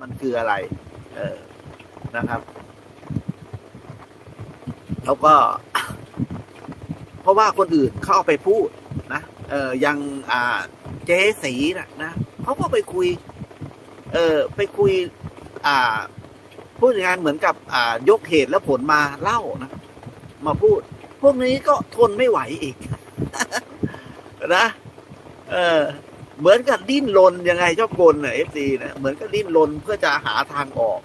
มันคืออะไร เออนะครับ แล้วก็ เพราะว่าคนอื่นเขาเอาไปพูดนะเออยังอ่า เจ๊สีนะนะเขาก็ไปคุย เออไปคุย อ่า พูดงานเหมือนกับ อ่า ยกเหตุและผลมาเล่านะมาพูด พวกนี้ก็ทนไม่ไหวอีก นะ เออ เหมือนกับดิ้นรนยังไงเจ้ากลเนี่ยเอฟซีนะเหมือนกับดิ้นรนเพื่อจะหาทางออก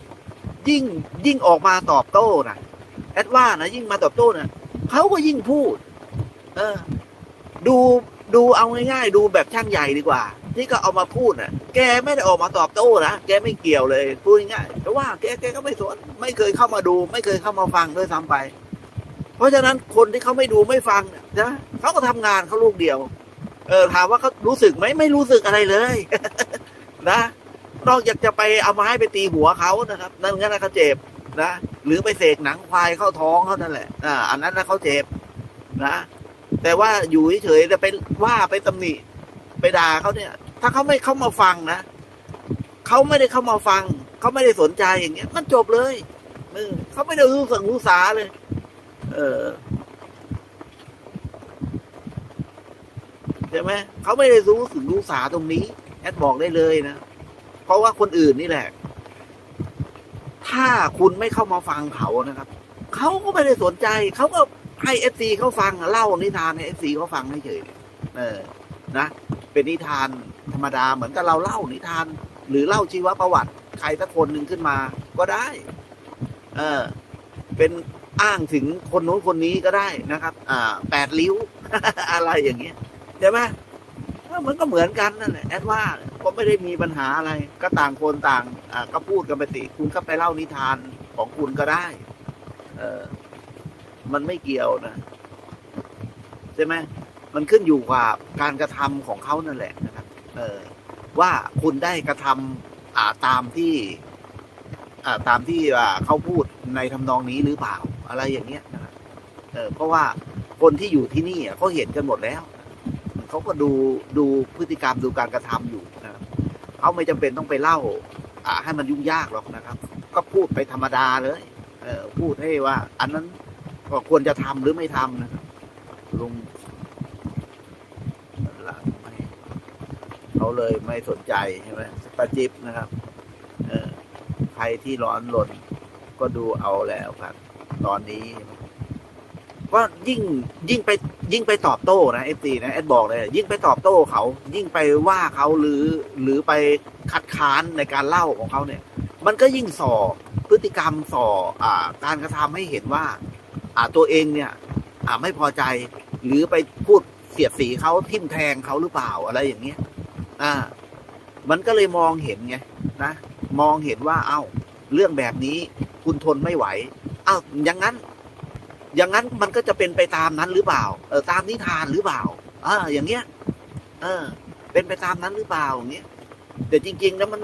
ยิ่งยิ่งออกมาตอบโต้นะแอดว่านะยิ่งมาตอบโต้นะเขาก็ยิ่งพูด เออ ดูดูเอาง่ายๆ ดูแบบช่างใหญ่ดีกว่า ที่ก็เอามาพูดน่ะ แกไม่ได้ออกมาตอบโต้นะแกไม่เกี่ยวเลยพูดง่ายแต่ว่าแกแกก็ไม่สนไม่เคยเข้ามาดู ไม่เคยเข้ามาฟังด้วยซ้ำไป เพราะฉะนั้นคนที่เขาไม่ดูไม่ฟังเนี่ยนะเขาก็ทำงานเขาลูกเดียว เออถามว่าเขารู้สึกไหมไม่รู้สึกอะไรเลย นะ นอกจากจะไปเอาไม้ไปตีหัวเขานะครับ นั่นงั้นะเขาเจ็บนะหรือไปเสกหนังควายเข้าท้องเขานั่นแหละอ่าอันนั้นนะเขาเจ็บนะแต่ว่าอยู่เฉยๆจะไปว่าไปตำหนิไปด่าเขาเนี่ย ถ้าเขาไม่เข้ามาฟังนะเขาไม่ได้เข้ามาฟังเขาไม่ได้สนใจอย่างเงี้ย มันจบเลยเออเขาไม่ได้รู้สังรู้สาเลย เออ ช่ไหมเขาไม่ได้รู้สึกรู้สาตรงนี้แอดบอกได้เลยนะ เพราะว่าคนอื่นนี่แหละ ถ้าคุณไม่เข้ามาฟังเขานะครับ เขาก็ไม่ได้สนใจ เขาก็ให้เอฟซีเขาฟังเล่านิทานให้เอฟซีเขาฟังให้เฉยเออ นะ เป็นนิทานธรรมดาเหมือนกับเราเล่านิทาน หรือเล่าชีวประวัติ ใครสักคนหนึ่งขึ้นมา ก็ได้ เออ เป็นอ้างถึงคนโน้นคนนี้ก็ได้นะครับ อ่า แปดริ้ว อะไรอย่างเงี้ย ใช่ไหมมันก็เหมือนกันนั่นแหละแอดว่าก็ไม่ได้มีปัญหาอะไร ก็ต่างคนต่างอ่าก็พูดกันไปสิคุณก็ไปเล่านิทานของคุณก็ได้ เออมันไม่เกี่ยวนะใช่ไหมมันขึ้นอยู่กับการกระทำของเขานั่นแหละนะครับ เออ ว่าคุณได้กระทำอ่าตามที่ อ่าตามที่อ่าเขาพูดในทำนองนี้หรือเปล่า อะไรอย่างเงี้ยนะครับเออเพราะว่าคนที่อยู่ที่นี่เขาเห็นกันหมดแล้ว เขาก็ดูดูพฤติกรรมดูการกระทำอยู่นะครับเขาไม่จำเป็นต้องไปเล่าอ่าให้มันยุ่งยากหรอกนะครับ ก็พูดไปธรรมดาเลย เออพูดให้ว่า อันนั้นก็ควรจะทำหรือไม่ทำนะครับลุงเขาเลยไม่สนใจใช่ไหมปาจิบนะครับ เออใครที่ร้อนรนก็ดูเอาแล้วครับ ตอนนี้ก็ยิ่งยิ่งไป ยิ่งไปตอบโต้นะเอฟซีนะแอดบอกเลย ยิ่งไปตอบโต้เขา ยิ่งไปว่าเขาหรือหรือไปคัดค้านในการเล่าของเขาเนี่ย มันก็ยิ่งส่อพฤติกรรมส่ออ่าการกระทำให้เห็นว่า อ่าตัวเองเนี่ย อ่าไม่พอใจ หรือไปพูดเสียดสีเขาทิ่มแทงเขาหรือเปล่าอะไรอย่างเงี้ย อ่า มันก็เลยมองเห็นไงนะมองเห็นว่า เอ้า เรื่องแบบนี้คุณทนไม่ไหว เอ้าอย่างนั้น อย่างนั้นมันก็จะเป็นไปตามนั้นหรือเปล่า เออตามนิทานหรือเปล่าอ่าอย่างเงี้ย เออ เป็นไปตามนั้นหรือเปล่าอย่างเงี้ยแต่จริง ๆ แล้วมัน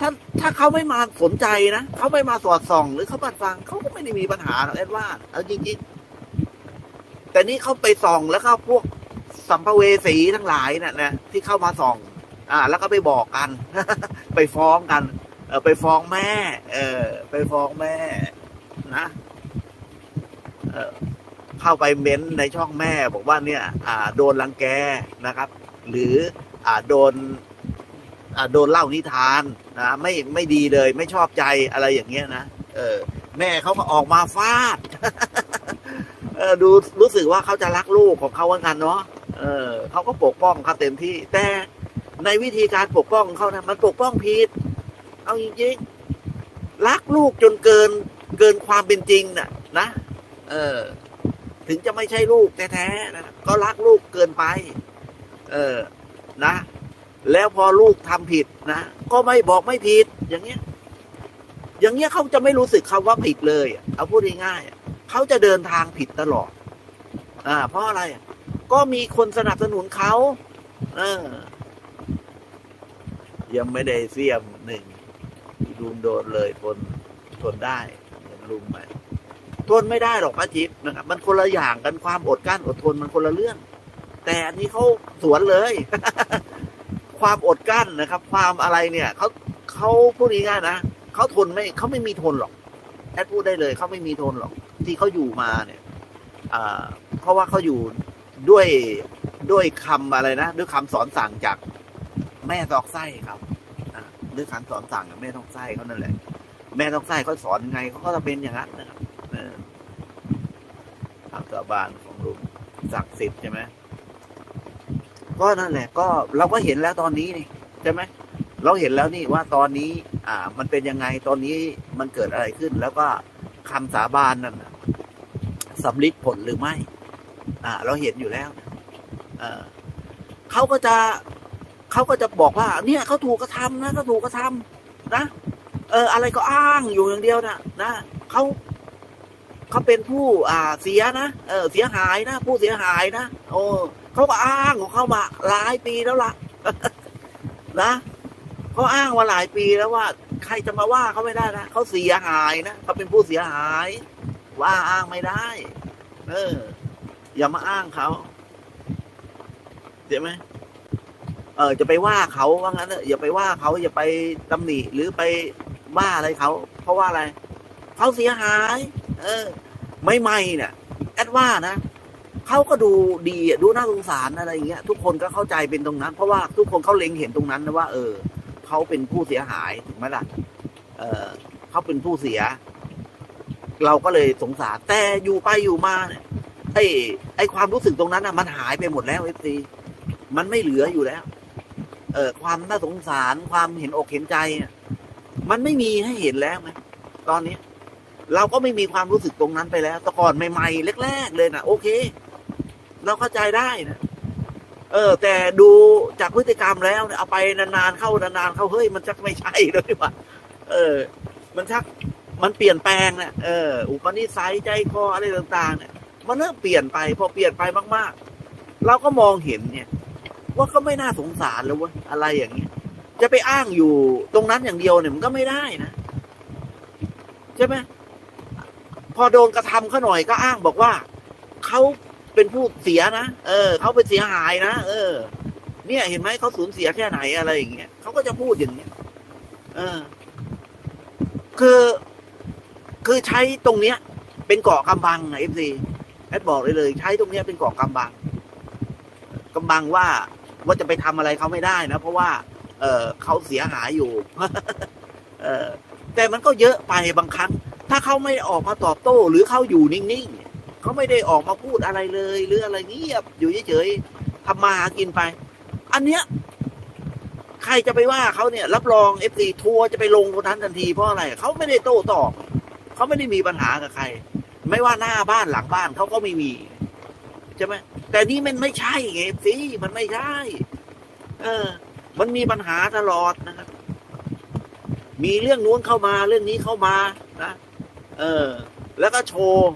ถ้าถ้าเขาไม่มาสนใจนะเขาไม่มาสอดส่อง หรือเขามาฟังเขาก็ไม่ได้มีปัญหาหรอกแอดว่าเอาจริงๆแต่นี่เขาไปส่องแล้วก็พวกสัมภเวสีทั้งหลายน่ะนะที่เข้ามาส่อง อ่า แล้วก็ไปบอกกัน ไปฟ้องกัน เออไปฟ้องแม่ เออ ไปฟ้องแม่ นะ เข้าไปเม้นในช่องแม่ บอกว่าเนี่ยโดนรังแกนะครับ หรืออโดนโดนเล่านิทานนะไม่ไม่ดีเลยไม่ชอบใจอะไรอย่างเงี้ยนะเออ แม่เขาก็ออกมาฟาดเออดูรู้สึกว่าเขาจะรักลูกของเขาเหมือนกันเนาะเออเขาก็ปกป้องเขาเต็มที่ แต่ในวิธีการปกป้องของเขานะมันปกป้องผิดเอาจริงๆรักลูกจนเกินเกินความเป็นจริงน่ะ นะ เออ ถึงจะไม่ใช่ลูกแท้ๆนะก็รักลูกเกินไป เออนะ แล้วพอลูกทำผิดนะก็ไม่บอกไม่ผิด อย่างเงี้ย อย่างเงี้ยเขาจะไม่รู้สึกคำว่าผิดเลย เอาพูดง่ายๆเขาจะเดินทางผิดตลอด อ่า เพราะอะไร ก็มีคนสนับสนุนเขาเออ ยังไม่ได้เสียมหนึ่งลุมโดนเลยทนทนได้เห็นลุมไหม ทนไม่ได้หรอกป้าจิ๊บนะครับ มันคนละอย่างกันความอดกั้นอดทนมันคนละเรื่อง แต่อันนี้เขาสวนเลย ความอดกั้นนะครับ ความอะไรเนี่ยเขาเขาพูดง่ายๆนะเขาทนไม่เขาไม่มีทนหรอกแอดพูดได้เลยเขาไม่มีทนหรอก ที่เขาอยู่มาเนี่ยเพราะว่าเขาอยู่ด้วยด้วยคำอะไรนะด้วยคำสอนสั่งจากแม่ตอกไส้ครับด้วยคำสอนสั่งจากแม่ตอกไส้เขานั่นแหละ แม่ตอกไส้เขาสอนยังไงเขาก็จะเป็นอย่างนั้นนะครับ เออทำตัวบ้านของลุงศักดิ์สิทธิ์ใช่ไหมก็นั่นแหละ ก็เราก็เห็นแล้วตอนนี้นี่ใช่ไหมเราเห็นแล้วนี่ว่าตอนนี้ อ่า มันเป็นยังไงตอนนี้มันเกิดอะไรขึ้น แล้วก็คำสาบานนั่นสำลิดผลหรือไม่ อ่า เราเห็นอยู่แล้วเออเขาก็จะเขาก็จะบอกว่า เนี่ยเขาถูกกระทำนะเขาถูกกระทำนะเออ อะไรก็อ้างอยู่อย่างเดียวนะนะเขา เขาเป็นผู้อ่าเสียนะเออเสียหายนะ ผู้เสียหายนะโอ้เขาก็อ้างของเขามาหลายปีแล้วล่ะนะเขาอ้างมาหลายปีแล้วว่า ใครจะมาว่าเขาไม่ได้นะเขาเสียหายนะเขาเป็นผู้เสียหาย ว่าอ้างไม่ได้ เออ อย่ามาอ้างเขาเห็นไหมเออจะไปว่าเขาว่างั้นเถอะอย่าไปว่าเขาอย่าไปตำหนิหรือไปว่าอะไรเขา เพราะว่าอะไร เขาเสียหาย เออ ไม่ไม่เนี่ยแอดว่านะเขาก็ดูดีดูน่าสงสารอะไรอย่างเงี้ยทุกคนก็เข้าใจเป็นตรงนั้น เพราะว่าทุกคนเขาเล็งเห็นตรงนั้นนะว่า เออเขาเป็นผู้เสียหายถูกไหมล่ะ เออเขาเป็นผู้เสีย เราก็เลยสงสารแต่อยู่ไปอยู่มาเนี่ยไอ้ไอ้ความรู้สึกตรงนั้นนะมันหายไปหมดแล้วเอฟซีมันไม่เหลืออยู่แล้ว เออความน่าสงสารความเห็นอกเห็นใจมันไม่มีให้เห็นแล้วไหมตอนนี้ เราก็ไม่มีความรู้สึกตรงนั้นไปแล้วแต่ก่อนใหม่ๆแรก ๆ เลยนะโอเค เราเข้าใจได้นะเออ แต่ดูจากพฤติกรรมแล้วเนี่ยเอาไปนานๆเข้านานๆเข้าเฮ้ยมันชักไม่ใช่แล้วดีกว่าเออ มันชักมันเปลี่ยนแปลงเนี่ยเอออุปนิสัยใจคออะไรต่าง ๆ เนี่ย มันเริ่มเปลี่ยนไป พอเปลี่ยนไปมาก ๆ เราก็มองเห็นเนี่ย ว่าก็ไม่น่าสงสารแล้ววะอะไรอย่างเงี้ยจะไปอ้างอยู่ตรงนั้นอย่างเดียวเนี่ยมันก็ไม่ได้นะใช่ไหม พอโดนกระทำเขาหน่อยก็อ้างบอกว่าเขาเป็นผู้เสียนะเออเขาเป็นเสียหายนะเออ เนี่ยเห็นไหมเขาสูญเสียแค่ไหนอะไรอย่างเงี้ยเขาก็จะพูดอย่างเงี้ยเออ คือคือใช้ตรงเนี้ย เป็นเกาะกำบังไงเอฟซีแอดบอกเลยเลย ใช้ตรงเนี้ยเป็นเกาะกำบังกำบังว่าว่าจะไปทำอะไรเขาไม่ได้นะ เพราะว่า เออเขาเสียหายอยู่ เออแต่มันก็เยอะไปบางครั้ง ถ้าเขาไม่ออกมาตอบโต้ หรือเขาอยู่นิ่งๆเขาไม่ได้ออกมาพูดอะไรเลย หรืออะไรเงียบอยู่เฉยๆทำมาหากินไป อันเนี้ยใครจะไปว่าเขาเนี่ย รับรองเอฟซีทัวร์จะไปลงคนนั้นทันทีเพราะอะไรเขาไม่ได้โต้ตอบเขาไม่ได้มีปัญหากับใคร ไม่ว่าหน้าบ้านหลังบ้านเขาก็ไม่มีใช่ไหมแต่นี่มันไม่ใช่ไงสิมันไม่ใช่ เออ มันมีปัญหาตลอดนะครับ มีเรื่องนู้นเข้ามาเรื่องนี้เข้ามานะ เออ แล้วก็โชว์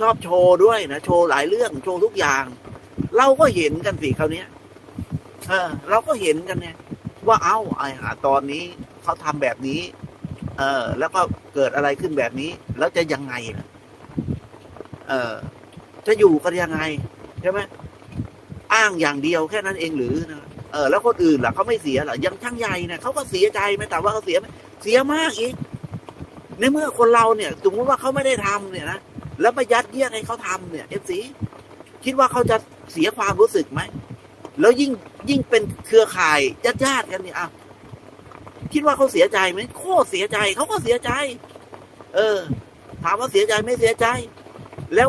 ชอบโชว์ด้วยนะโชว์หลายเรื่องโชว์ทุกอย่าง เราก็เห็นกันสิคราวนี้ยเออ เราก็เห็นกันเนี่ย ว่าเอ้าไอ้หาตอนนี้เขาทำแบบนี้ เออ แล้วก็เกิดอะไรขึ้นแบบนี้ แล้วจะยังไงล่ะเออ จะอยู่กันยังไงใช่ไหมอ้างอย่างเดียวแค่นั้นเองหรือนะเออแล้วคนอื่นล่ะเขาไม่เสียหรอยังช่างใหญ่นะเขาก็เสียใจไหมแต่ว่าเขาเสียไหมเสียมากอีก ในเมื่อคนเราเนี่ยสมมติว่าเขาไม่ได้ทำเนี่ยนะแล้วมายัดเยียดให้เขาทำเนี่ยเอฟซีคิดว่าเขาจะเสียความรู้สึกไหมแล้วยิ่งยิ่งเป็นเครือข่ายญาติญาติกันเนี่ยอะคิดว่าเขาเสียใจไหมโคตรเสียใจเขาก็เสียใจ เออ ถามว่าเสียใจไม่เสียใจ แล้ว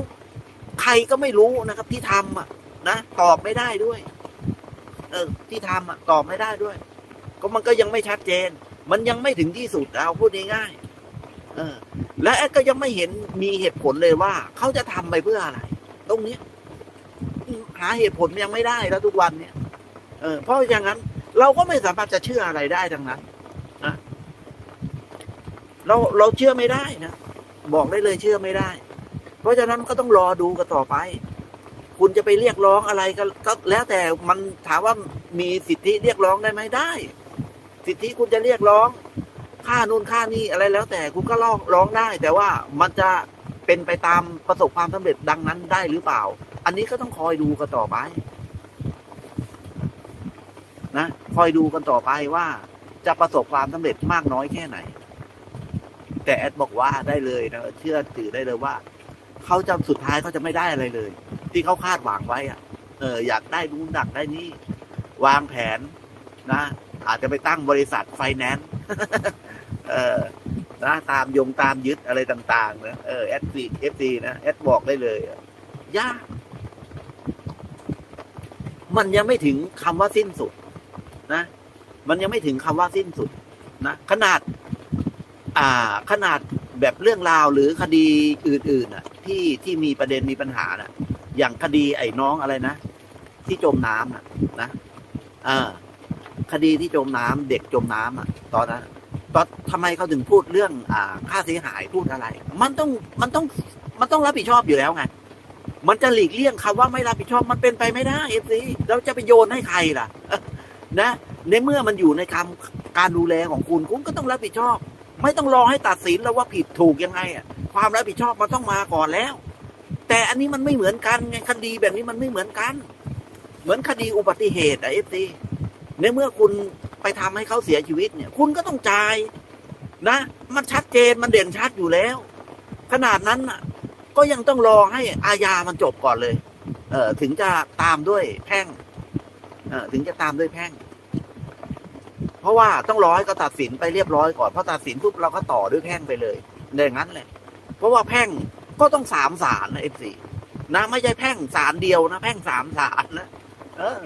ใครก็ไม่รู้นะครับ ที่ทำอะ นะตอบไม่ได้ด้วย เออ ที่ทำอะ ตอบไม่ได้ด้วย ก็มันก็ยังไม่ชัดเจน มันยังไม่ถึงที่สุดเอาพูดง่ายๆ เออ และแอดก็ยังไม่เห็นมีเหตุผลเลยว่า เขาจะทำไปเพื่ออะไร ตรงเนี้ยหาเหตุผลยังไม่ได้แล้วทุกวันเนี่ย เออ เพราะอย่างนั้น เราก็ไม่สามารถจะเชื่ออะไรได้ทั้งนั้นนะเราเราเชื่อไม่ได้นะบอกได้เลยเชื่อไม่ได้ เพราะฉะนั้นก็ต้องรอดูกันต่อไป คุณจะไปเรียกร้องอะไรก็ก็แล้วแต่มันถามว่ามีสิทธิเรียกร้องได้ไหมได้ สิทธิคุณจะเรียกร้อง ค่านู่นค่านี่อะไรแล้วแต่คุณก็ร้องร้องได้ แต่ว่ามันจะเป็นไปตามประสบความสำเร็จดังนั้นได้หรือเปล่า อันนี้ก็ต้องคอยดูกันต่อไป นะ คอยดูกันต่อไปว่าจะประสบความสำเร็จมากน้อยแค่ไหน แต่แอดบอกว่าได้เลยนะเชื่อถือได้เลยว่าเขาจะสุดท้ายเขาจะไม่ได้อะไรเลย ที่เขาคาดหวังไว้อะเออ อยากได้นู่นอยากได้นี่ วางแผนนะอาจจะไปตั้งบริษัทไฟแนนซ์ เออนะตามยงตามยึดอะไรต่าง ๆ นะเออแอดซีเอฟซีนะแอดบอกได้เลยยากมันยังไม่ถึงคำว่าสิ้นสุด นะ มันยังไม่ถึงคำว่าสิ้นสุด นะขนาด อ่า ขนาดแบบเรื่องราวหรือคดีอื่นๆน่ะ ที่ที่มีประเด็นมีปัญหาน่ะ อย่างคดีไอ้น้องอะไรนะที่จมน้ำน่ะ นะอ่าคดีที่จมน้ำเด็กจมน้ำอะ ตอนนั้น ตอนทำไมเขาถึงพูดเรื่องอ่าค่าเสียหายพูดอะไร มันต้องมันต้องมันต้องรับผิดชอบอยู่แล้วไงมันจะหลีกเลี่ยงคำว่าไม่รับผิดชอบมันเป็นไปไม่ได้เอฟซีเราจะไปโยนให้ใครล่ะนะ ในเมื่อมันอยู่ในคำการดูแลของคุณคุณก็ต้องรับผิดชอบ ไม่ต้องรอให้ตัดสินแล้วว่าผิดถูกยังไงอะความรับผิดชอบมันต้องมาก่อนแล้ว แต่อันนี้มันไม่เหมือนกันไงคดีแบบนี้มันไม่เหมือนกัน เหมือนคดีอุบัติเหตุอะเอฟซีในเมื่อคุณ ไปทำให้เขาเสียชีวิตเนี่ย คุณก็ต้องจ่ายนะ มันชัดเจนมันเด่นชัดอยู่แล้ว ขนาดนั้นน่ะ ก็ยังต้องรอให้อาญามันจบก่อนเลย เออถึงจะตามด้วยแพ่งเออถึงจะตามด้วยแพ่ง เพราะว่าต้องรอให้เขาตัดสินไปเรียบร้อยก่อนพอตัดสินปุ๊บเราก็ต่อด้วยแพ่งไปเลยอย่างนั้นแหละเพราะว่าแพ่งก็ต้องสามศาลนะเอฟซีนะไม่ใช่แพ่งศาลเดียวนะ แพ่งสามศาลนะเออ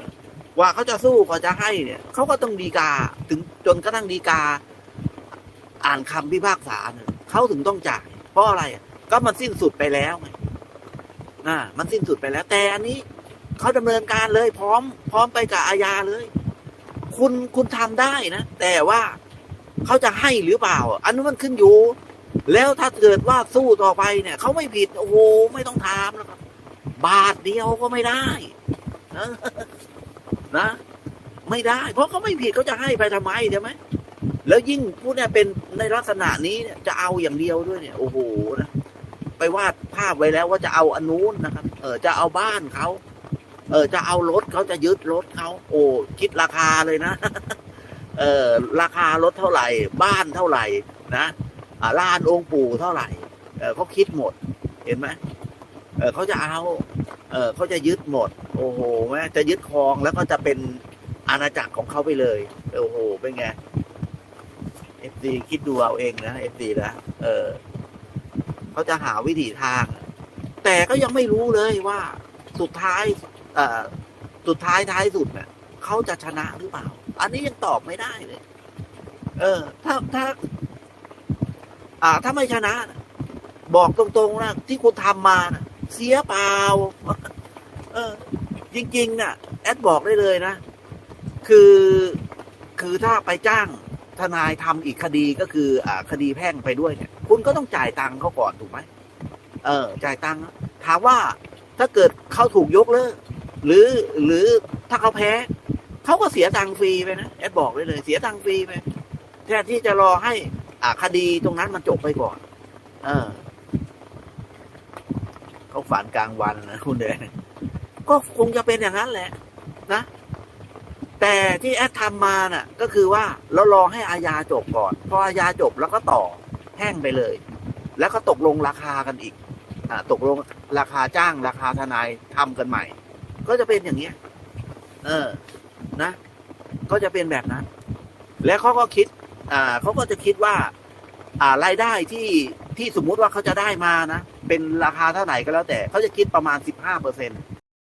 ว่าเขาจะสู้เขาจะให้เนี่ยเขาก็ต้องดีกา ถึงจนกระทั่งดีกา อ่านคำพิพากษาเนี่ยเขาถึงต้องจ่ายเพราะอะไรอะก็มันสิ้นสุดไปแล้วไงอ่ามันสิ้นสุดไปแล้ว แต่อันนี้เขาดำเนินการเลย พร้อม พร้อมไปกับอาญาเลย คุณคุณทำได้นะแต่ว่าเขาจะให้หรือเปล่า อันนั้นมันขึ้นอยู่ แล้วถ้าเกิดว่าสู้ต่อไปเนี่ยเขาไม่ผิดโอ้โหไม่ต้องถามแล้วครับบาทเดียวก็ไม่ได้นะ นะ ไม่ได้ เพราะเขาไม่ผิดเขาจะให้ไปทำไมใช่ไหมแล้วยิ่งพูดเนี่ยเป็นในลักษณะนี้เนี่ยจะเอาอย่างเดียวด้วยเนี่ย โอ้โหนะไปวาดภาพไว้แล้วว่าจะเอาอนนู้นนะครับ เออจะเอาบ้านเขาเออจะเอารถเขาจะยึดรถเขาโอ้คิดราคาเลยนะเออราคารถเท่าไหร่ บ้านเท่าไหร่นะอ่าลานองค์ปู่เท่าไหร่เออเขาคิดหมด เห็นไหมเออเขาจะเอา เออเขาจะยึดหมด โอ้โหแม่จะยึดครองแล้วก็จะเป็นอาณาจักรของเขาไปเลย โอ้โห เป็นไงเอฟซีคิดดูเอาเองนะเอฟซีนะเออเขาจะหาวิถีทาง แต่ก็ยังไม่รู้เลยว่าสุดท้ายเอ่อสุดท้ายท้ายสุดเนี่ยเขาจะชนะหรือเปล่า อันนี้ยังตอบไม่ได้เลย เออ ถ้าถ้า อ่า ถ้าไม่ชนะน่ะบอกตรงๆนะที่คุณทำมานะเสียเปล่า เออ จริงๆน่ะ แอดบอกได้เลยนะ คือคือถ้าไปจ้างทนายทำอีกคดีก็คือ อ่า คดีแพ่งไปด้วยเนี่ย คุณก็ต้องจ่ายตังค์เขาก่อนถูกไหมเออ จ่ายตังค์ถามว่าถ้าเกิดเขาถูกยกเลิกหรือหรือถ้าเขาแพ้เขาก็เสียตังค์ฟรีไปนะแอดบอกได้เลย เสียตังค์ฟรีไปแทนที่จะรอให้อ่าคดีตรงนั้นมันจบไปก่อน เออเขาฝันกลางวันนะคุณเดช ก็คงจะเป็นอย่างนั้นแหละ นะ แต่ที่แอดทำมาน่ะ ก็คือว่าเรารอให้อาญาจบก่อนพออาญาจบแล้วก็ต่อแห้งไปเลย แล้วก็ตกลงราคากันอีกอตกลงราคาจ้างราคาทนายทำกันใหม่ ก็จะเป็นอย่างเนี้ย เออ นะ ก็จะเป็นแบบนั้น แล้วเขาก็คิด อ่าเขาก็จะคิดว่า อ่ารายได้ที่ที่สมมุติว่าเขาจะได้มานะ เป็นราคาเท่าไหร่ก็แล้วแต่ เขาจะคิดประมาณสิบห้าเปอร์เซ็น